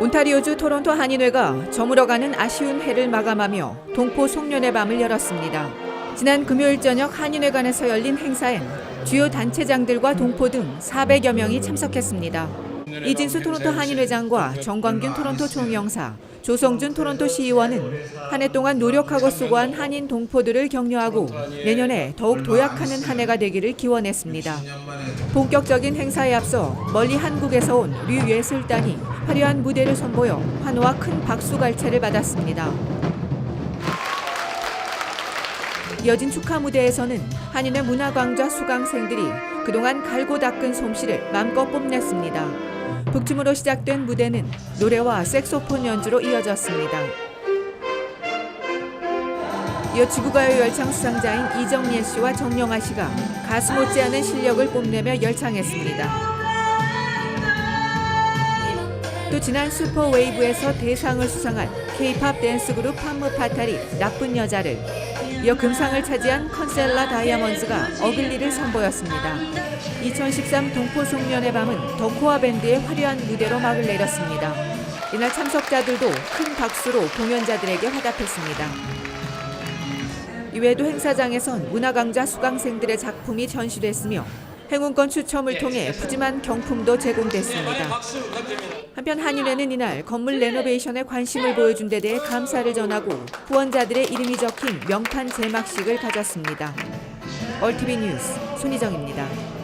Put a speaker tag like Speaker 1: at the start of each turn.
Speaker 1: 온타리오주 토론토 한인회가 저물어가는 아쉬운 해를 마감하며 동포 송년회 밤을 열었습니다. 지난 금요일 저녁 한인회관에서 열린 행사엔 주요 단체장들과 동포 등 400여 명이 참석했습니다. 이진수 토론토 한인회장과 정광균 토론토 총영사, 조성준 토론토 시의원은 한 해 동안 노력하고 수고한 한인 동포들을 격려하고 내년에 더욱 도약하는 한 해가 되기를 기원했습니다. 본격적인 행사에 앞서 멀리 한국에서 온 류예술단이 화려한 무대를 선보여 환호와 큰 박수 갈채를 받았습니다. 이어진 축하 무대에서는 한인의 문화광자 수강생들이 그동안 갈고 닦은 솜씨를 맘껏 뽐냈습니다. 북춤으로 시작된 무대는 노래와 색소폰 연주로 이어졌습니다. 이어 지구가요 열창 수상자인 이정예 씨와 정영아 씨가 가수 못지않은 실력을 뽐내며 열창했습니다. 또 지난 슈퍼웨이브에서 대상을 수상한 K-팝 댄스 그룹 판무 파탈이 나쁜 여자를 이어 금상을 차지한 컨셀라 다이아몬드가 어글리를 선보였습니다. 2013 동포 송년회 밤은 덕호와 밴드의 화려한 무대로 막을 내렸습니다. 이날 참석자들도 큰 박수로 공연자들에게 화답했습니다. 이외에도 행사장에선 문화강자 수강생들의 작품이 전시됐으며 행운권 추첨을 통해 푸짐한 경품도 제공됐습니다. 한편 한인회는 이날 건물 레노베이션에 관심을 보여준 데 대해 감사를 전하고 후원자들의 이름이 적힌 명판 제막식을 가졌습니다. 얼티비 뉴스 손희정입니다.